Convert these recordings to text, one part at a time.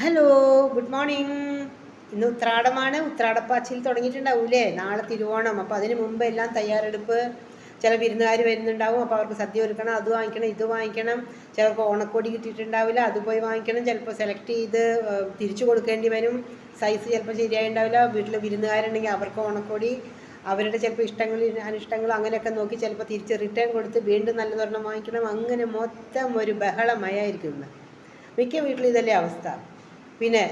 Hello good morning ഇന്ന് ഉത്രാടമാണ്. ഉത്രാടപ്പാച്ചിൽ തുടങ്ങിയിട്ടുണ്ടാവൂലേ നാളെ തിരുവോണം. അപ്പോൾ അതിന് മുമ്പ് എല്ലാം തയ്യാറെടുപ്പ്. ചില വിരുന്നുകാർ വരുന്നുണ്ടാവും. അപ്പോൾ അവർക്ക് സദ്യ ഒരുക്കണം അത് വാങ്ങിക്കണം ഇത് വാങ്ങിക്കണം. ചിലർക്ക് ഓണക്കോടി കിട്ടിയിട്ടുണ്ടാവില്ല അത് പോയി വാങ്ങിക്കണം. ചിലപ്പോൾ സെലക്ട് ചെയ്ത് തിരിച്ചു കൊടുക്കേണ്ടി വരും. സൈസ് ചിലപ്പോൾ ശരിയായി ഉണ്ടാവില്ല വീട്ടിൽ വിരുന്നുകാരുണ്ടെങ്കിൽ അവർക്ക് ഓണക്കോടി അവരുടെ ചിലപ്പോൾ ഇഷ്ടങ്ങൾ അനിഷ്ടങ്ങൾ അങ്ങനെയൊക്കെ നോക്കി ചിലപ്പോൾ തിരിച്ച് റിട്ടേൺ കൊടുത്ത് വീണ്ടും നല്ലതൊരെണ്ണം വാങ്ങിക്കണം. അങ്ങനെ മൊത്തം ഒരു ബഹളമയായിരിക്കും മിക്ക വീട്ടിലും ഇതല്ലേ അവസ്ഥ. പിന്നെ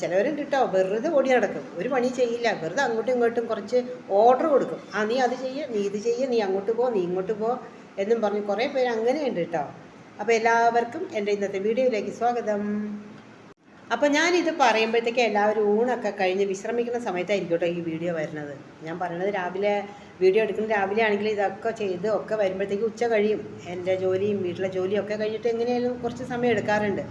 ചിലവരും കിട്ടോ വെറുതെ ഓടി നടക്കും. ഒരു പണി ചെയ്യില്ല വെറുതെ അങ്ങോട്ടും ഇങ്ങോട്ടും കുറച്ച് ഓർഡർ കൊടുക്കും. ആ നീ അത് ചെയ്യ നീ ഇത് ചെയ്യ നീ അങ്ങോട്ട് പോ നീ ഇങ്ങോട്ട് പോ എന്നും പറഞ്ഞ് കുറേ പേര് അങ്ങനെയുണ്ട് കേട്ടോ അപ്പോൾ എല്ലാവർക്കും എന്റെ ഇന്നത്തെ വീഡിയോയിലേക്ക് സ്വാഗതം. അപ്പോൾ ഞാനിത് പറയുമ്പോഴത്തേക്ക് എല്ലാവരും ഊണൊക്കെ കഴിഞ്ഞ് വിശ്രമിക്കുന്ന സമയത്തായിരിക്കും കേട്ടോ ഈ വീഡിയോ വരുന്നത്. ഞാൻ പറയണത് രാവിലെ വീഡിയോ എടുക്കുന്ന രാവിലെ ആണെങ്കിൽ ഇതൊക്കെ ചെയ്ത് ഒക്കെ വരുമ്പോഴത്തേക്ക് ഉച്ച കഴിയും. എന്റെ ജോലിയും വീട്ടിലെ ജോലിയും ഒക്കെ കഴിഞ്ഞിട്ട് എങ്ങനെയായാലും കുറച്ച് സമയം എടുക്കാറുണ്ട്.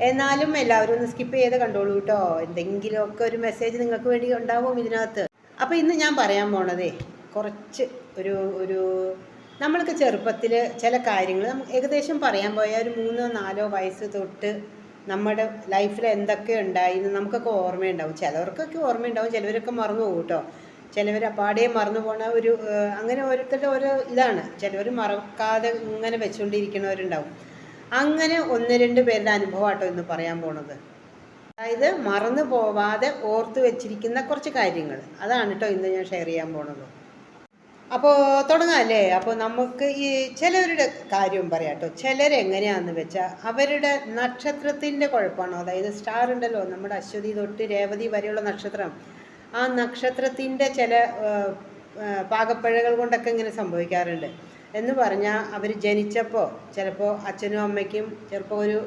എന്നാലും എല്ലാവരും ഒന്ന് സ്കിപ്പ് ചെയ്ത് കണ്ടോളൂ കേട്ടോ. എന്തെങ്കിലുമൊക്കെ ഒരു മെസ്സേജ് നിങ്ങൾക്ക് വേണ്ടി ഉണ്ടാവും ഇതിനകത്ത്. അപ്പോൾ ഇന്ന് ഞാൻ പറയാൻ പോണതേ കുറച്ച് ഒരു ഒരു നമ്മൾക്ക് ചെറുപ്പത്തിൽ ചില കാര്യങ്ങൾ ഏകദേശം പറയാൻ പോയാൽ ഒരു മൂന്നോ നാലോ വയസ്സ് തൊട്ട് നമ്മുടെ ലൈഫിൽ എന്തൊക്കെ ഉണ്ടായി എന്ന് നമുക്കൊക്കെ ഓർമ്മയുണ്ടാവും. ചിലവർക്കൊക്കെ ഓർമ്മയുണ്ടാവും ചിലവരൊക്കെ മറന്നു പോകും കേട്ടോ. ചിലവർ അപ്പാടേ മറന്നു പോണ ഒരു അങ്ങനെ ഓരോരുത്തരുടെ ഓരോ ഇതാണ്. ചിലവർ മറക്കാതെ ഇങ്ങനെ വെച്ചുകൊണ്ടിരിക്കുന്നവരുണ്ടാവും അങ്ങനെ ഒന്ന് രണ്ട് പേരുടെ അനുഭവമാട്ടോ ഇന്ന് പറയാൻ പോണത്. അതായത് മറന്നു പോവാതെ ഓർത്ത് വെച്ചിരിക്കുന്ന കുറച്ച് കാര്യങ്ങൾ. അതാണ് കേട്ടോ ഇന്ന് ഞാൻ ഷെയർ ചെയ്യാൻ പോണത്. അപ്പോൾ തുടങ്ങാമല്ലേ അപ്പോൾ നമുക്ക് ഈ ചിലവരുടെ കാര്യം പറയാം കേട്ടോ ചിലരെങ്ങനെയാണെന്ന് വെച്ചാൽ അവരുടെ നക്ഷത്രത്തിന്റെ കുഴപ്പമാണോ? അതായത് സ്റ്റാർ ഉണ്ടല്ലോ നമ്മുടെ അശ്വതി തൊട്ട് രേവതി വരെയുള്ള നക്ഷത്രം. ആ നക്ഷത്രത്തിന്റെ ചില ആ, കൊണ്ടൊക്കെ ഇങ്ങനെ സംഭവിക്കാറുണ്ട്. എന്ന് പറഞ്ഞാൽ അവർ ജനിച്ചപ്പോൾ ചിലപ്പോൾ അച്ഛനും അമ്മയ്ക്കും ചിലപ്പോൾ ഒരു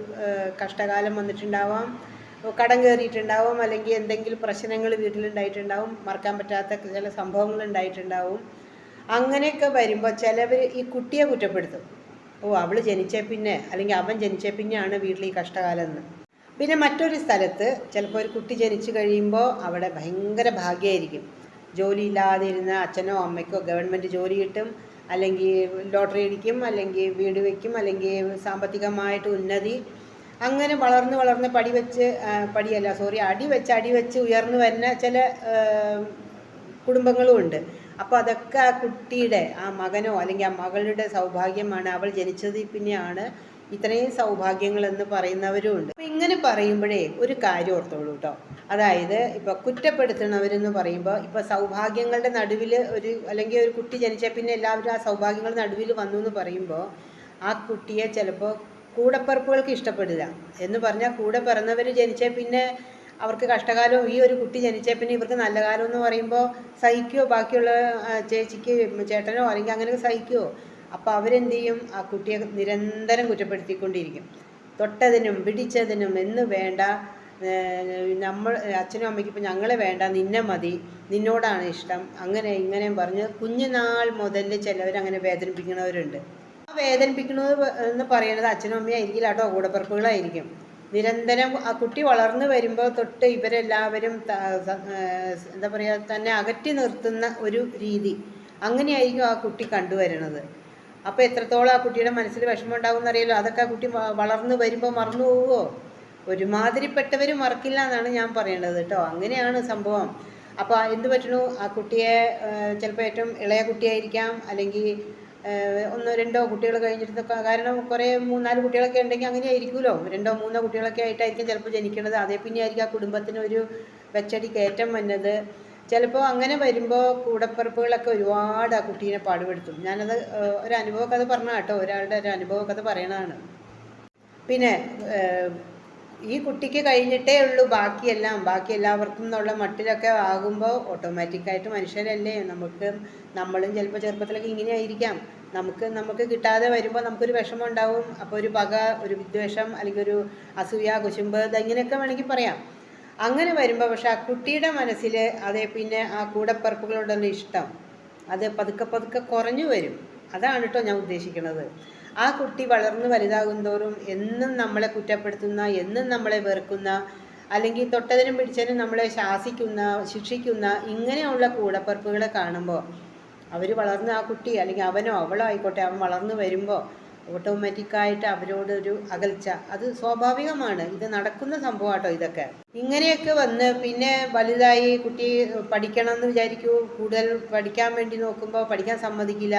കഷ്ടകാലം വന്നിട്ടുണ്ടാവാം. കടം കയറിയിട്ടുണ്ടാവും അല്ലെങ്കിൽ എന്തെങ്കിലും പ്രശ്നങ്ങൾ വീട്ടിലുണ്ടായിട്ടുണ്ടാവും. മറക്കാൻ പറ്റാത്ത ചില സംഭവങ്ങൾ ഉണ്ടായിട്ടുണ്ടാവും. അങ്ങനെയൊക്കെ വരുമ്പോൾ ചിലവർ ഈ കുട്ടിയെ കുറ്റപ്പെടുത്തും. ഓ അവൾ ജനിച്ച പിന്നെ അല്ലെങ്കിൽ അവൻ ജനിച്ച പിന്നെയാണ് വീട്ടിൽ ഈ കഷ്ടകാലം എന്ന്. പിന്നെ മറ്റൊരു സ്ഥലത്ത് ചിലപ്പോൾ ഒരു കുട്ടി ജനിച്ചു കഴിയുമ്പോൾ അവിടെ ഭയങ്കര ഭാഗ്യമായിരിക്കും ജോലിയില്ലാതിരുന്ന അച്ഛനോ അമ്മയ്ക്കോ ഗവൺമെന്റ് ജോലി കിട്ടും. അല്ലെങ്കിൽ ലോട്ടറി അടിക്കും അല്ലെങ്കിൽ വീട് വയ്ക്കും അല്ലെങ്കിൽ സാമ്പത്തികമായിട്ട് ഉന്നതി. അങ്ങനെ വളർന്ന് വളർന്ന് പടി വെച്ച് പടിയല്ല സോറി അടി വെച്ച് അടി വെച്ച് ഉയർന്നു വരുന്ന ചില കുടുംബങ്ങളും ഉണ്ട്. അപ്പോൾ അതൊക്കെ ആ കുട്ടിയുടെ ആ മകനോ അല്ലെങ്കിൽ ആ മകളുടെ സൗഭാഗ്യമാണ് അവൾ ജനിച്ചതിൽ പിന്നെയാണ് ഇത്രയും സൗഭാഗ്യങ്ങൾ എന്ന് പറയുന്നവരും ഉണ്ട് അപ്പം ഇങ്ങനെ പറയുമ്പോഴേ ഒരു കാര്യം ഓർത്തോളൂ കേട്ടോ അതായത് ഇപ്പോൾ കുറ്റപ്പെടുത്തുന്നവരെന്ന് പറയുമ്പോൾ ഇപ്പോൾ സൗഭാഗ്യങ്ങളുടെ നടുവിൽ ഒരു അല്ലെങ്കിൽ ഒരു കുട്ടി ജനിച്ച പിന്നെ എല്ലാവരും ആ സൗഭാഗ്യങ്ങളുടെ നടുവിൽ വന്നു എന്ന് പറയുമ്പോൾ ആ കുട്ടിയെ ചിലപ്പോൾ കൂടപ്പിറപ്പുകൾക്ക് ഇഷ്ടപ്പെടില്ല. എന്ന് പറഞ്ഞാൽ കൂടെ പിറന്നവർ ജനിച്ച പിന്നെ അവർക്ക് കഷ്ടകാലവും ഈ ഒരു കുട്ടി ജനിച്ച പിന്നെ ഇവർക്ക് നല്ല കാലം എന്ന് പറയുമ്പോൾ സഹിക്കുമോ ബാക്കിയുള്ള ചേച്ചിക്ക് ചേട്ടനോ അല്ലെങ്കിൽ അങ്ങനെ സഹിക്കുമോ അപ്പോൾ അവരെന്ത് ചെയ്യും ആ കുട്ടിയെ നിരന്തരം കുറ്റപ്പെടുത്തിക്കൊണ്ടിരിക്കും. തൊട്ടതിനും പിടിച്ചതിനും എന്ന് വേണ്ട നമ്മൾ അച്ഛനും അമ്മയ്ക്ക് ഇപ്പം ഞങ്ങളെ വേണ്ട നിന്നെ മതി നിന്നോടാണ് ഇഷ്ടം അങ്ങനെ ഇങ്ങനെ പറഞ്ഞ് കുഞ്ഞുനാൾ മുതൽ ചിലവരങ്ങനെ വേദനിപ്പിക്കുന്നവരുണ്ട്. ആ വേദനിപ്പിക്കുന്നത് എന്ന് പറയുന്നത് അച്ഛനും അമ്മയും ആയിരിക്കില്ല കേട്ടോ കൂടപ്പിറപ്പുകളായിരിക്കും. നിരന്തരം ആ കുട്ടി വളർന്നു വരുമ്പോൾ തൊട്ട് ഇവരെല്ലാവരും എന്താ പറയുക തന്നെ അകറ്റി നിർത്തുന്ന ഒരു രീതി. അങ്ങനെയായിരിക്കും ആ കുട്ടി കണ്ടുവരുന്നത്. അപ്പോൾ എത്രത്തോളം ആ കുട്ടിയുടെ മനസ്സിൽ വിഷമം ഉണ്ടാകും എന്നറിയാലോ അതൊക്കെ ആ കുട്ടി വളർന്ന് വരുമ്പോൾ മറന്നു പോവുമോ ഒരുമാതിരിപ്പെട്ടവർ മറക്കില്ല എന്നാണ് ഞാൻ പറയേണ്ടത് കേട്ടോ. അങ്ങനെയാണ് സംഭവം. അപ്പോൾ എന്ത് പറ്റണു ആ കുട്ടിയെ ചിലപ്പോൾ ഏറ്റവും ഇളയ കുട്ടിയായിരിക്കാം. അല്ലെങ്കിൽ ഒന്നോ രണ്ടോ കുട്ടികൾ കഴിഞ്ഞിട്ടൊക്കെ കാരണം കുറേ മൂന്നാൽ കുട്ടികളൊക്കെ ഉണ്ടെങ്കിൽ അങ്ങനെ ആയിരിക്കുമല്ലോ രണ്ടോ മൂന്നോ കുട്ടികളൊക്കെ ആയിട്ടായിരിക്കും ചിലപ്പോൾ ജനിക്കുന്നത് അതേ പിന്നെ ആയിരിക്കും ആ കുടുംബത്തിന് ഒരു വെച്ചടി കയറ്റം വന്നത്. ചിലപ്പോൾ അങ്ങനെ വരുമ്പോൾ കൂടപ്പിറപ്പുകളൊക്കെ ഒരുപാട് ആ കുട്ടീനെ പാടുപെടുത്തും. ഞാനത് ഒരു അനുഭവ കഥ പറഞ്ഞ കേട്ടോ. ഒരാളുടെ ഒരു അനുഭവ കഥ പറയണതാണ്. പിന്നെ ഈ കുട്ടിക്ക് കഴിഞ്ഞിട്ടേ ഉള്ളൂ ബാക്കിയെല്ലാം. ബാക്കി എല്ലാവർക്കും എന്നുള്ള മട്ടിലൊക്കെ ആകുമ്പോൾ ഓട്ടോമാറ്റിക്കായിട്ട് മനുഷ്യരല്ലേ? നമുക്ക് നമ്മളും ചിലപ്പോൾ ചെറുപ്പത്തിലൊക്കെ ഇങ്ങനെ ആയിരിക്കാം നമുക്ക് നമുക്ക് കിട്ടാതെ വരുമ്പോൾ നമുക്കൊരു വിഷമം ഉണ്ടാവും. അപ്പോൾ ഒരു പക ഒരു വിദ്വേഷം അല്ലെങ്കിൽ ഒരു അസൂയ കുശുമ്പ് ഇങ്ങനെയൊക്കെ വേണമെങ്കിൽ പറയാം. അങ്ങനെ വരുമ്പോൾ പക്ഷെ ആ കുട്ടിയുടെ മനസ്സിൽ അതേ പിന്നെ ആ കൂടപ്പറപ്പുകളോടുള്ള ഇഷ്ടം. അത് പതുക്കെ പതുക്കെ കുറഞ്ഞു വരും. അതാണ് കേട്ടോ ഞാൻ ഉദ്ദേശിക്കുന്നത് ആ കുട്ടി വളർന്ന് വലുതാകും തോറും എന്നും നമ്മളെ കുറ്റപ്പെടുത്തുന്ന എന്നും നമ്മളെ വെറുക്കുന്ന അല്ലെങ്കിൽ തൊട്ടതിനും പിടിച്ചതിനും നമ്മളെ ശാസിക്കുന്ന ശിക്ഷിക്കുന്ന ഇങ്ങനെയുള്ള കൂടപ്പറപ്പുകളെ കാണുമ്പോൾ അവർ വളർന്ന് ആ കുട്ടി അല്ലെങ്കിൽ അവനോ അവളോ ആയിക്കോട്ടെ അവൻ വളർന്നു വരുമ്പോൾ ഓട്ടോമാറ്റിക്കായിട്ട് അവരോടൊരു അകൽച്ച. അത് സ്വാഭാവികമാണ്. ഇത് നടക്കുന്ന സംഭവമാട്ടോ ഇതൊക്കെ. ഇങ്ങനെയൊക്കെ വന്ന് പിന്നെ വലുതായി കുട്ടി പഠിക്കണം എന്ന് വിചാരിക്കൂ. കൂടുതൽ പഠിക്കാൻ വേണ്ടി നോക്കുമ്പോൾ പഠിക്കാൻ സമ്മതിക്കില്ല.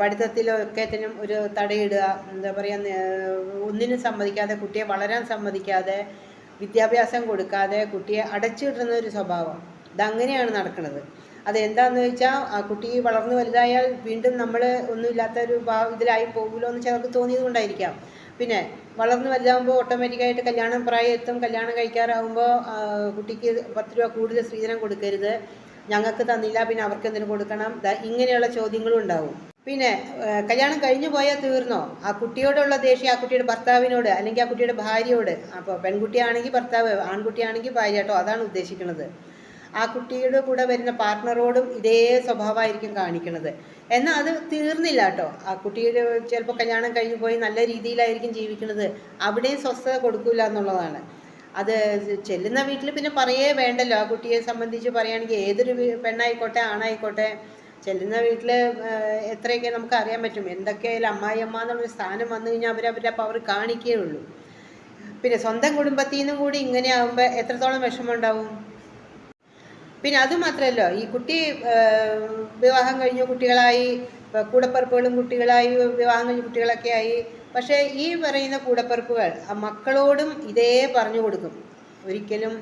പഠിത്തത്തിലൊക്കെ തന്നെ ഒരു തടയിടുക. എന്താ പറയുക ഒന്നിനും സമ്മതിക്കാതെ കുട്ടിയെ വളരാൻ സമ്മതിക്കാതെ വിദ്യാഭ്യാസം കൊടുക്കാതെ കുട്ടിയെ അടച്ചിടുന്ന ഒരു സ്വഭാവം. ഇതങ്ങനെയാണ് നടക്കുന്നത്. അതെന്താന്ന് വെച്ചാൽ ആ കുട്ടി വളർന്നു വലുതായാൽ വീണ്ടും നമ്മൾ ഒന്നുമില്ലാത്ത ഒരു ഇതിലായി പോകുമല്ലോ എന്ന് ചിലർക്ക് തോന്നിയത് കൊണ്ടായിരിക്കാം പിന്നെ വളർന്നു വലുതാകുമ്പോൾ ഓട്ടോമാറ്റിക്കായിട്ട് കല്യാണം പ്രായം എത്തും കല്യാണം കഴിക്കാറാകുമ്പോൾ കുട്ടിക്ക് പത്ത് രൂപ കൂടുതൽ സ്ത്രീധനം കൊടുക്കരുത്. ഞങ്ങൾക്ക് തന്നില്ല പിന്നെ അവർക്ക് എന്തിനു കൊടുക്കണം. ഇങ്ങനെയുള്ള ചോദ്യങ്ങളും ഉണ്ടാവും. പിന്നെ കല്യാണം കഴിഞ്ഞു പോയാൽ തീർന്നോ? ആ കുട്ടിയോടുള്ള ദേഷ്യം ആ കുട്ടിയുടെ ഭർത്താവിനോട് അല്ലെങ്കിൽ ആ കുട്ടിയുടെ ഭാര്യയോട്. അപ്പോൾ പെൺകുട്ടിയാണെങ്കിൽ ഭർത്താവ് ആൺകുട്ടിയാണെങ്കിൽ ഭാര്യ കേട്ടോ അതാണ് ഉദ്ദേശിക്കുന്നത്. ആ കുട്ടിയുടെ കൂടെ വരുന്ന പാർട്ട്ണറോടും ഇതേ സ്വഭാവമായിരിക്കും കാണിക്കുന്നത്. എന്നാൽ അത് തീർന്നില്ല കേട്ടോ. ആ കുട്ടിയുടെ ചിലപ്പോൾ കല്യാണം കഴിഞ്ഞു പോയി നല്ല രീതിയിലായിരിക്കും ജീവിക്കുന്നത്. അവിടെയും സ്വസ്ഥത കൊടുക്കില്ല എന്നുള്ളതാണ്. അത് ചെല്ലുന്ന വീട്ടിൽ പിന്നെ പറയേ വേണ്ടല്ലോ. ആ കുട്ടിയെ സംബന്ധിച്ച് പറയുകയാണെങ്കിൽ ഏതൊരു പെണ്ണായിക്കോട്ടെ ആണായിക്കോട്ടെ ചെല്ലുന്ന വീട്ടിൽ എത്രയൊക്കെ നമുക്ക് അറിയാൻ പറ്റും. എന്തൊക്കെയായാലും അമ്മായി അമ്മ എന്നുള്ളൊരു സ്ഥാനം വന്നു കഴിഞ്ഞാൽ അവരുടെ പവർ കാണിക്കേ ഉള്ളൂ. പിന്നെ സ്വന്തം കുടുംബത്തിൽ നിന്നും കൂടി ഇങ്ങനെ ആകുമ്പോൾ എത്രത്തോളം വിഷമം ഉണ്ടാവും? പിന്നെ അത് മാത്രമല്ല ഈ കുട്ടി വിവാഹം കഴിഞ്ഞു കുട്ടികളായി കൂടപ്പറപ്പുകളും കുട്ടികളായി വിവാഹം കഴിഞ്ഞ കുട്ടികളൊക്കെ ആയി. പക്ഷേ ഈ പറയുന്ന കൂടപ്പറപ്പുകൾ മക്കളോടും ഇതേ പറഞ്ഞു കൊടുക്കും. ഒരിക്കലും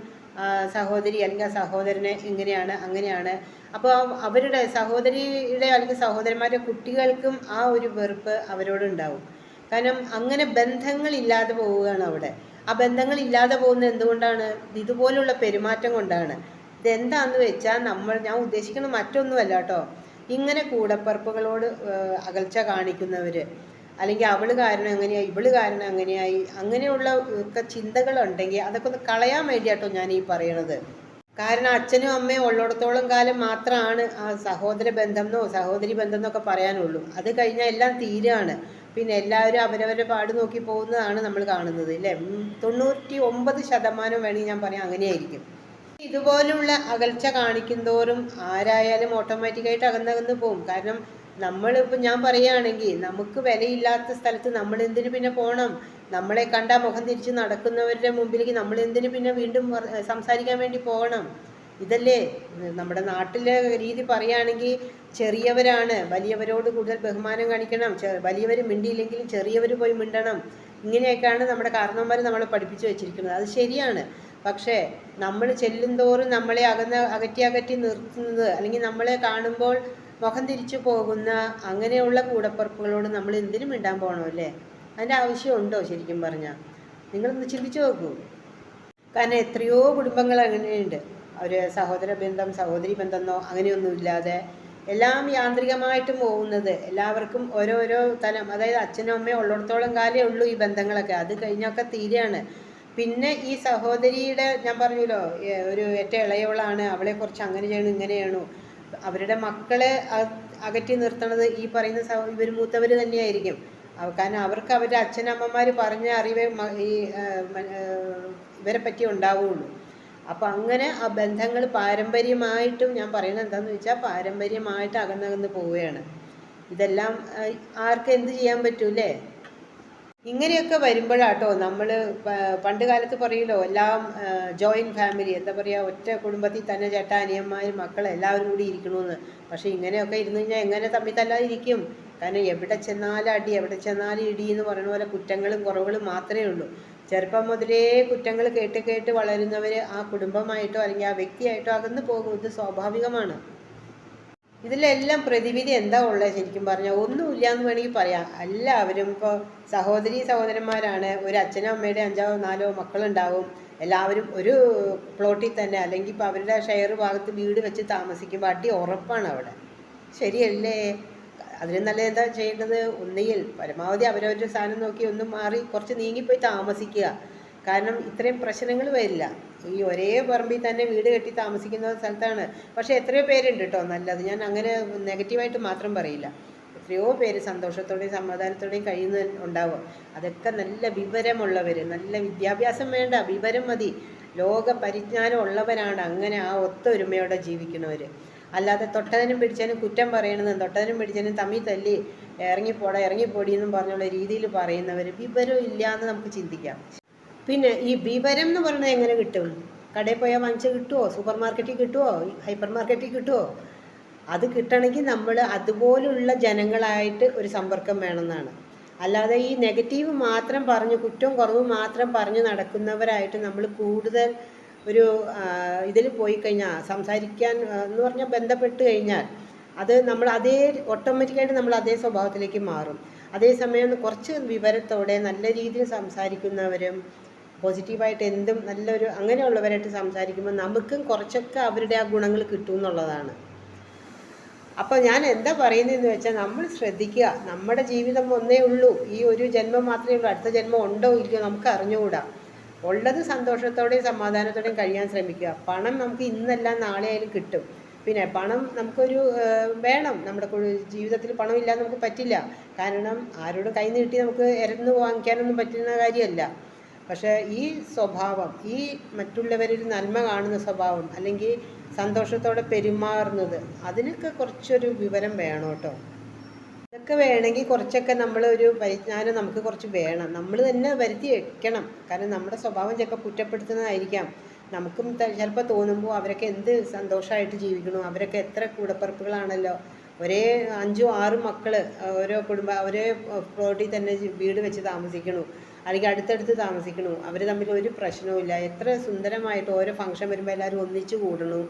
സഹോദരി അല്ലെങ്കിൽ സഹോദരനെ ഇങ്ങനെയാണ് അങ്ങനെയാണ്. അപ്പോൾ അവരുടെ സഹോദരിയുടെ അല്ലെങ്കിൽ സഹോദരന്മാരുടെ കുട്ടികൾക്കും ആ ഒരു വെറുപ്പ് അവരോടുണ്ടാവും. കാരണം അങ്ങനെ ബന്ധങ്ങൾ ഇല്ലാതെ പോവുകയാണ് അവിടെ. ആ ബന്ധങ്ങൾ ഇല്ലാതെ പോകുന്നത് എന്തുകൊണ്ടാണ്? ഇതുപോലുള്ള പെരുമാറ്റം കൊണ്ടാണ്. ഇതെന്താന്ന് വെച്ചാൽ നമ്മൾ ഞാൻ ഉദ്ദേശിക്കുന്നത് മറ്റൊന്നുമല്ല കേട്ടോ. ഇങ്ങനെ കൂടപ്പറപ്പുകളോട് അകൽച്ച കാണിക്കുന്നവർ അല്ലെങ്കിൽ അവൾ കാരണം എങ്ങനെയായി ഇവൾ കാരണം എങ്ങനെയായി അങ്ങനെയുള്ള ഒക്കെ ചിന്തകളുണ്ടെങ്കിൽ അതൊക്കെ ഒന്ന് കളയാൻ വേണ്ടിയാട്ടോ ഞാൻ ഈ പറയണത്. കാരണം അച്ഛനും അമ്മയും ഉള്ളിടത്തോളം കാലം മാത്രമാണ് ആ സഹോദര ബന്ധം എന്നോ സഹോദരി ബന്ധം എന്നൊക്കെ പറയാനുള്ളൂ. അത് കഴിഞ്ഞാൽ എല്ലാം തീരാണ്. പിന്നെ എല്ലാവരും അവരവരുടെ പാട് നോക്കി പോകുന്നതാണ് നമ്മൾ കാണുന്നത് അല്ലേ തൊണ്ണൂറ്റി ഒമ്പത് ശതമാനം വേണമെങ്കിൽ ഞാൻ പറയാം അങ്ങനെയായിരിക്കും. ഇതുപോലുള്ള അകൽച്ച കാണിക്കുന്തോറും ആരായാലും ഓട്ടോമാറ്റിക്കായിട്ട് അകന്നകന്ന് പോകും കാരണം നമ്മളിപ്പോൾ ഞാൻ പറയുകയാണെങ്കിൽ നമുക്ക് വിലയില്ലാത്ത സ്ഥലത്ത് നമ്മൾ എന്തിനു പിന്നെ പോകണം നമ്മളെ കണ്ട മുഖം തിരിച്ച് നടക്കുന്നവരുടെ മുമ്പിലേക്ക് നമ്മൾ എന്തിനു പിന്നെ വീണ്ടും സംസാരിക്കാൻ വേണ്ടി പോകണം? ഇതല്ലേ? നമ്മുടെ നാട്ടിലെ രീതി പറയുകയാണെങ്കിൽ ചെറിയവരാണ് വലിയവരോട് കൂടുതൽ ബഹുമാനം കാണിക്കണം. വലിയവർ മിണ്ടിയില്ലെങ്കിലും ചെറിയവർ പോയി മിണ്ടണം. ഇങ്ങനെയൊക്കെയാണ് നമ്മുടെ കാരണവന്മാർ നമ്മളെ പഠിപ്പിച്ചു വെച്ചിരിക്കുന്നത്. അത് ശരിയാണ്. പക്ഷേ നമ്മൾ ചെല്ലുന്തോറും നമ്മളെ അകന്ന് അകറ്റി അകറ്റി നിർത്തുന്നത് അല്ലെങ്കിൽ നമ്മളെ കാണുമ്പോൾ മുഖം തിരിച്ചു പോകുന്ന അങ്ങനെയുള്ള കൂടപ്പുറപ്പുകളോട് നമ്മൾ എന്തിനും ഇടാൻ പോകണോ അല്ലേ? അതിന്റെ ആവശ്യമുണ്ടോ ശരിക്കും പറഞ്ഞാൽ? നിങ്ങളൊന്ന് ചിന്തിച്ചു നോക്കൂ. കാരണം എത്രയോ കുടുംബങ്ങൾ അങ്ങനെയുണ്ട്. അവർ സഹോദര ബന്ധം സഹോദരി ബന്ധമെന്നോ അങ്ങനെയൊന്നും ഇല്ലാതെ എല്ലാം യാന്ത്രികമായിട്ടും പോകുന്നത് എല്ലാവർക്കും ഓരോരോ തലം അതായത് അച്ഛനും അമ്മയും ഉള്ളിടത്തോളം കാലേ ഉള്ളൂ ഈ ബന്ധങ്ങളൊക്കെ. അത് കഴിഞ്ഞൊക്കെ തീരെയാണ്. പിന്നെ ഈ സഹോദരിയുടെ ഞാൻ പറഞ്ഞല്ലോ ഒരു ഏറ്റവും ഇളയവളാണ് അവളെ കുറിച്ച് അങ്ങനെ ചെയ്യണം ഇങ്ങനെയാണോ അവരുടെ മക്കളെ അകറ്റി നിർത്തണത് ഈ പറയുന്ന സഹ ഇവർ മൂത്തവർ തന്നെയായിരിക്കും. കാരണം അവർക്ക് അവരുടെ അച്ഛനമ്മമാർ പറഞ്ഞ അറിവേ ഈ ഇവരെ പറ്റി ഉണ്ടാവുകയുള്ളൂ അപ്പം അങ്ങനെ ആ ബന്ധങ്ങൾ പാരമ്പര്യമായിട്ടും ഞാൻ പറയുന്നത് എന്താണെന്ന് വെച്ചാൽ പാരമ്പര്യമായിട്ട് അകന്നകന്ന് പോവുകയാണ്. ഇതെല്ലാം ആർക്ക് എന്ത് ചെയ്യാൻ പറ്റൂലേ ഇങ്ങനെയൊക്കെ വരുമ്പോഴാട്ടോ നമ്മൾ പണ്ട് കാലത്ത് പറയുമല്ലോ എല്ലാം ജോയിന്റ് ഫാമിലി എന്താ പറയുക ഒറ്റ കുടുംബത്തിൽ തന്നെ ചേട്ട അനിയന്മാർ മക്കൾ എല്ലാവരും കൂടി ഇരിക്കണമെന്ന് പക്ഷേ ഇങ്ങനെയൊക്കെ ഇരുന്ന് കഴിഞ്ഞാൽ എങ്ങനെ തമ്മിൽ തല്ലാതിരിക്കും? കാരണം എവിടെ ചെന്നാലും അടി എവിടെ ചെന്നാലും ഇടി എന്ന് പറയുന്ന പോലെ കുറ്റങ്ങളും കുറവുകളും മാത്രമേ ഉള്ളൂ. ചെറുപ്പം മുതലേ കുറ്റങ്ങൾ കേട്ട് കേട്ട് വളരുന്നവർ ആ കുടുംബമായിട്ടോ അല്ലെങ്കിൽ ആ വ്യക്തിയായിട്ടോ അകന്നു പോകും ഇത് സ്വാഭാവികമാണ്. ഇതിലെല്ലാം പ്രതിവിധി എന്താ ഉള്ളത് ശരിക്കും പറഞ്ഞാൽ ഒന്നുമില്ല എന്ന് വേണമെങ്കിൽ പറയാം. എല്ലാവരും ഇപ്പോൾ സഹോദരി സഹോദരന്മാരാണ്. ഒരു അച്ഛനും അമ്മയുടെ അഞ്ചോ നാലോ മക്കളുണ്ടാവും. എല്ലാവരും ഒരു പ്ലോട്ടിൽ തന്നെ. അല്ലെങ്കിൽ ഇപ്പോൾ അവരുടെ ഷെയർ ഭാഗത്ത് വീട് വെച്ച് താമസിക്കുമ്പോൾ അടി ഉറപ്പാണ് അവിടെ. ശരിയല്ലേ? അതിന് നല്ല എന്താ ചെയ്യേണ്ടത്? ഒന്നുകിൽ പരമാവധി അവരവരുടെ സ്ഥാനം നോക്കി ഒന്ന് മാറി കുറച്ച് നീങ്ങിപ്പോയി താമസിക്കുക. കാരണം ഇത്രയും പ്രശ്നങ്ങൾ വരില്ല. ഈ ഒരേ പറമ്പിൽ തന്നെ വീട് കെട്ടി താമസിക്കുന്ന സ്ഥലത്താണ്. പക്ഷേ എത്രയോ പേരുണ്ട് കേട്ടോ നല്ലത്. ഞാൻ അങ്ങനെ നെഗറ്റീവായിട്ട് മാത്രം പറയില്ല. എത്രയോ പേര് സന്തോഷത്തോടെയും സമാധാനത്തോടെയും കഴിയുന്ന ഉണ്ടാവും. അതൊക്കെ നല്ല വിവരമുള്ളവർ നല്ല വിദ്യാഭ്യാസം വേണ്ട വിവരം മതി. ലോക പരിജ്ഞാനം ഉള്ളവരാണ് അങ്ങനെ ആ ഒത്തൊരുമയോടെ ജീവിക്കുന്നവർ അല്ലാതെ തൊട്ടതിനും പിടിച്ചതിനും കുറ്റം പറയണതും തൊട്ടതിനും പിടിച്ചതിനും തമ്മി തല്ലി ഇറങ്ങിപ്പോടാ ഇറങ്ങിപ്പോടി എന്നും പറഞ്ഞുള്ള രീതിയിൽ പറയുന്നവർ വിവരം ഇല്ല എന്ന് നമുക്ക് ചിന്തിക്കാം. പിന്നെ ഈ വിവരം എന്ന് പറയുന്നത് എങ്ങനെ കിട്ടും? കടയിൽ പോയാൽ വാങ്ങിച്ച് കിട്ടുമോ സൂപ്പർ മാർക്കറ്റിൽ കിട്ടുമോ ഹൈപ്പർ മാർക്കറ്റിൽ കിട്ടുമോ അത് കിട്ടണമെങ്കിൽ നമ്മൾ അതുപോലുള്ള ജനങ്ങളായിട്ട് ഒരു സമ്പർക്കം വേണമെന്നാണ്. അല്ലാതെ ഈ നെഗറ്റീവ് മാത്രം പറഞ്ഞ് കുറ്റവും കുറവും മാത്രം പറഞ്ഞ് നടക്കുന്നവരായിട്ട് നമ്മൾ കൂടുതൽ ഒരു ഇതിൽ പോയി കഴിഞ്ഞാൽ സംസാരിക്കാൻ എന്ന് പറഞ്ഞാൽ ബന്ധപ്പെട്ട് കഴിഞ്ഞാൽ അത് നമ്മൾ അതേ ഓട്ടോമാറ്റിക്കായിട്ട് നമ്മൾ അതേ സ്വഭാവത്തിലേക്ക് മാറും. അതേസമയം കുറച്ച് വിവരത്തോടെ നല്ല രീതിയിൽ സംസാരിക്കുന്നവരും പോസിറ്റീവായിട്ട് എന്തും നല്ലൊരു അങ്ങനെയുള്ളവരായിട്ട് സംസാരിക്കുമ്പോൾ നമുക്കും കുറച്ചൊക്കെ അവരുടെ ആ ഗുണങ്ങൾ കിട്ടും എന്നുള്ളതാണ് അപ്പോൾ ഞാൻ എന്താ പറയുന്നതെന്ന് വെച്ചാൽ നമ്മൾ ശ്രദ്ധിക്കുക. നമ്മുടെ ജീവിതം ഒന്നേ ഉള്ളൂ. ഈ ഒരു ജന്മം മാത്രമേ ഉള്ളൂ. അടുത്ത ജന്മം ഉണ്ടോ ഇല്ലയോ നമുക്ക് അറിഞ്ഞുകൂടാ. ഉള്ളത് സന്തോഷത്തോടെയും സമാധാനത്തോടെയും കഴിയാൻ ശ്രമിക്കുക. പണം നമുക്ക് ഇന്നല്ല നാളെ ആയാലും കിട്ടും. പിന്നെ പണം നമുക്കൊരു വേണം. നമ്മുടെ ജീവിതത്തിൽ പണമില്ലാതെ നമുക്ക് പറ്റില്ല. കാരണം ആരോടും കൈ നീട്ടി നമുക്ക് ഇരന്ന് വാങ്ങിക്കാനൊന്നും പറ്റുന്ന കാര്യമല്ല. പക്ഷേ ഈ സ്വഭാവം ഈ മറ്റുള്ളവരിൽ നന്മ കാണുന്ന സ്വഭാവം അല്ലെങ്കിൽ സന്തോഷത്തോടെ പെരുമാറുന്നത് അതിനൊക്കെ കുറച്ചൊരു വിവരം വേണം കേട്ടോ. ഇതൊക്കെ വേണമെങ്കിൽ കുറച്ചൊക്കെ നമ്മൾ ഒരു പരിജ്ഞാനം നമുക്ക് കുറച്ച് വേണം. നമ്മൾ തന്നെ വരുത്തി വെക്കണം. കാരണം നമ്മുടെ സ്വഭാവം ചിലപ്പോൾ കുറ്റപ്പെടുത്തുന്നതായിരിക്കാം. നമുക്കും ചിലപ്പോൾ തോന്നുമ്പോൾ അവരൊക്കെ എന്ത് സന്തോഷമായിട്ട് ജീവിക്കണു അവരൊക്കെ എത്ര കൂടപ്പറപ്പുകളാണല്ലോ? ഒരേ അഞ്ചും ആറും മക്കൾ ഓരോ കുടുംബ ഒരേ പ്ലോട്ടിൽ തന്നെ വീട് വെച്ച് താമസിക്കണു അല്ലെങ്കിൽ അടുത്തടുത്ത് താമസിക്കണു. അവർ തമ്മിൽ ഒരു പ്രശ്നവുമില്ല എത്ര സുന്ദരമായിട്ട് ഓരോ ഫംഗ്ഷൻ വരുമ്പോൾ എല്ലാവരും ഒന്നിച്ചു കൂടണു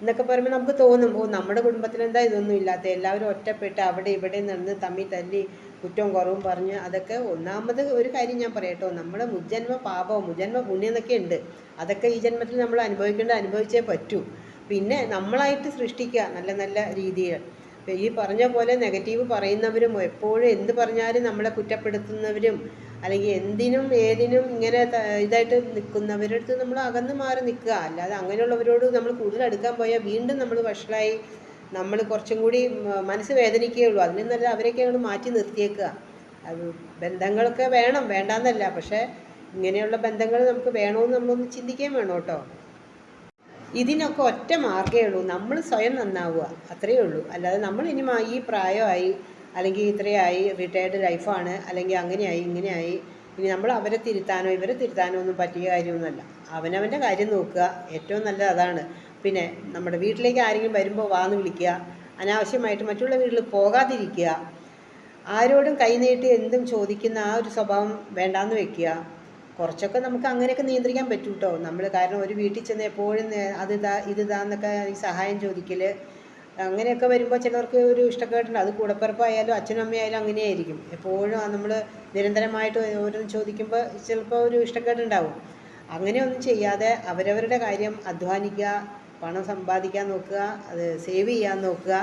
എന്നൊക്കെ പറയുമ്പോൾ നമുക്ക് തോന്നും ഓ നമ്മുടെ കുടുംബത്തിൽ എന്താ ഇതൊന്നും ഇല്ലാത്ത എല്ലാവരും ഒറ്റപ്പെട്ട് അവിടെ ഇവിടെ നിന്ന് തമ്മിൽ തല്ലി കുറ്റവും കുറവും പറഞ്ഞ് അതൊക്കെ ഒന്നാമത് ഒരു കാര്യം ഞാൻ പറയട്ടോ നമ്മുടെ മുജ്ജന്മ പാപവും മുജ്ജന്മ പുണ്യം എന്നൊക്കെ ഉണ്ട്. അതൊക്കെ ഈ ജന്മത്തിൽ നമ്മൾ അനുഭവിക്കേണ്ട അനുഭവിച്ചേ പറ്റൂ. പിന്നെ നമ്മളായിട്ട് സൃഷ്ടിക്കുക നല്ല നല്ല രീതിയിൽ. ഈ പറഞ്ഞ പോലെ നെഗറ്റീവ് പറയുന്നവരും എപ്പോഴും എന്ത് പറഞ്ഞാലും നമ്മളെ കുറ്റപ്പെടുത്തുന്നവരും അല്ലെങ്കിൽ എന്തിനും ഏതിനും ഇങ്ങനെ ഇതായിട്ട് നിൽക്കുന്നവരുടെ അടുത്ത് നമ്മൾ അകന്നു മാറി നിൽക്കുക. അല്ലാതെ അങ്ങനെയുള്ളവരോട് നമ്മൾ കൂടുതൽ അടുക്കാൻ പോയാൽ വീണ്ടും നമ്മൾ വഷളായി നമ്മൾ കുറച്ചും കൂടി മനസ്സ് വേദനിക്കുകയുള്ളൂ. അതിനും നല്ല അവരെയൊക്കെ അങ്ങോട്ട് മാറ്റി നിർത്തിയേക്കുക. അത് ബന്ധങ്ങളൊക്കെ വേണം. വേണ്ടാന്നല്ല. പക്ഷേ ഇങ്ങനെയുള്ള ബന്ധങ്ങൾ നമുക്ക് വേണമെന്ന് നമ്മളൊന്ന് ചിന്തിക്കുകയും വേണം കേട്ടോ. ഇതിനൊക്കെ ഒറ്റ മാർഗമേ ഉള്ളൂ. നമ്മൾ സ്വയം നന്നാവുക. അത്രയേ ഉള്ളൂ. അല്ലാതെ നമ്മൾ ഇനി ഈ പ്രായമായി അല്ലെങ്കിൽ ഇത്രയായി റിട്ടയർഡ് ലൈഫാണ് അല്ലെങ്കിൽ അങ്ങനെയായി ഇങ്ങനെയായി. ഇനി നമ്മൾ അവരെ തിരുത്താനോ ഇവരെ തിരുത്താനോ ഒന്നും പറ്റിയ കാര്യമൊന്നുമല്ല. അവനവന്റെ കാര്യം നോക്കുക ഏറ്റവും നല്ലത് അതാണ്. പിന്നെ നമ്മുടെ വീട്ടിലേക്ക് ആരെങ്കിലും വരുമ്പോൾ വാന്ന് വിളിക്കുക അനാവശ്യമായിട്ട് മറ്റുള്ള വീട്ടിൽ പോകാതിരിക്കുക ആരോടും കൈനീട്ടി എന്തും ചോദിക്കുന്ന ആ ഒരു സ്വഭാവം വേണ്ടാന്ന് വെക്കുക. കുറച്ചൊക്കെ നമുക്ക് അങ്ങനെയൊക്കെ നിയന്ത്രിക്കാൻ പറ്റും കേട്ടോ നമ്മൾ കാരണം ഒരു വീട്ടിൽ ചെന്ന് എപ്പോഴും അത് ഇതാ ഇത് ഇതാന്നൊക്കെ സഹായം ചോദിക്കൽ അങ്ങനെയൊക്കെ വരുമ്പോൾ ചിലർക്ക് ഒരു ഇഷ്ടക്കേട്ടുണ്ട് അത് കൂടപ്പിറപ്പായാലും അച്ഛനും അമ്മയായാലും അങ്ങനെയായിരിക്കും. എപ്പോഴും നമ്മൾ നിരന്തരമായിട്ട് ഓരോന്ന് ചോദിക്കുമ്പോൾ ചിലപ്പോൾ ഒരു ഇഷ്ടക്കേടുണ്ടാവും. അങ്ങനെയൊന്നും ചെയ്യാതെ അവരവരുടെ കാര്യം അധ്വാനിക്കുക പണം സമ്പാദിക്കാൻ നോക്കുക അത് സേവ് ചെയ്യാൻ നോക്കുക.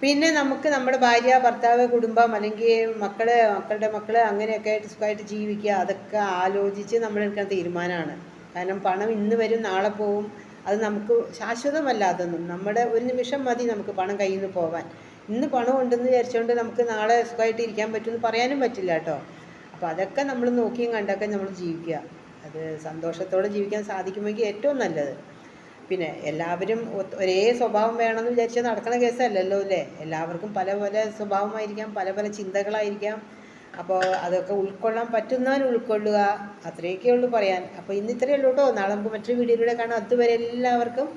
പിന്നെ നമുക്ക് നമ്മുടെ ഭാര്യ ഭർത്താവ് കുടുംബം അല്ലെങ്കിൽ മക്കൾ മക്കളുടെ മക്കൾ അങ്ങനെയൊക്കെ ആയിട്ട് സുഖമായിട്ട് ജീവിക്കുക അതൊക്കെ ആലോചിച്ച് നമ്മൾ എടുക്കുന്ന തീരുമാനമാണ്. കാരണം പണം ഇന്ന് വരും നാളെ പോവും. അത് നമുക്ക് ശാശ്വതമല്ല അതൊന്നും നമ്മുടെ ഒരു നിമിഷം മതി നമുക്ക് പണം കയ്യിൽ നിന്ന് പോവാൻ. ഇന്ന് പണം ഉണ്ടെന്ന് വിചാരിച്ചുകൊണ്ട് നമുക്ക് നാളെ സുഖമായിട്ട് ഇരിക്കാൻ പറ്റുമെന്ന് പറയാനും പറ്റില്ല കേട്ടോ. അപ്പോൾ അതൊക്കെ നമ്മൾ നോക്കിയും കണ്ടൊക്കെ നമ്മൾ ജീവിക്കുക. അത് സന്തോഷത്തോടെ ജീവിക്കാൻ സാധിക്കുമെങ്കിൽ ഏറ്റവും നല്ലത്. പിന്നെ എല്ലാവരും ഒരേ സ്വഭാവം വേണമെന്ന് വിചാരിച്ചാൽ നടക്കണ കേസല്ലല്ലോ അല്ലേ? എല്ലാവർക്കും പല പല സ്വഭാവമായിരിക്കാം പല പല ചിന്തകളായിരിക്കാം. അപ്പോൾ അതൊക്കെ ഉൾക്കൊള്ളാൻ പറ്റുന്നവൻ ഉൾക്കൊള്ളുക. അത്രയൊക്കെ ഉള്ളൂ പറയാൻ. അപ്പോൾ ഇന്ന് ഇത്രയേ ഉള്ളൂ കേട്ടോ. നാളെ നമുക്ക് മറ്റൊരു വീഡിയോയിലൂടെ കാണാം. അതുവരെ എല്ലാവർക്കും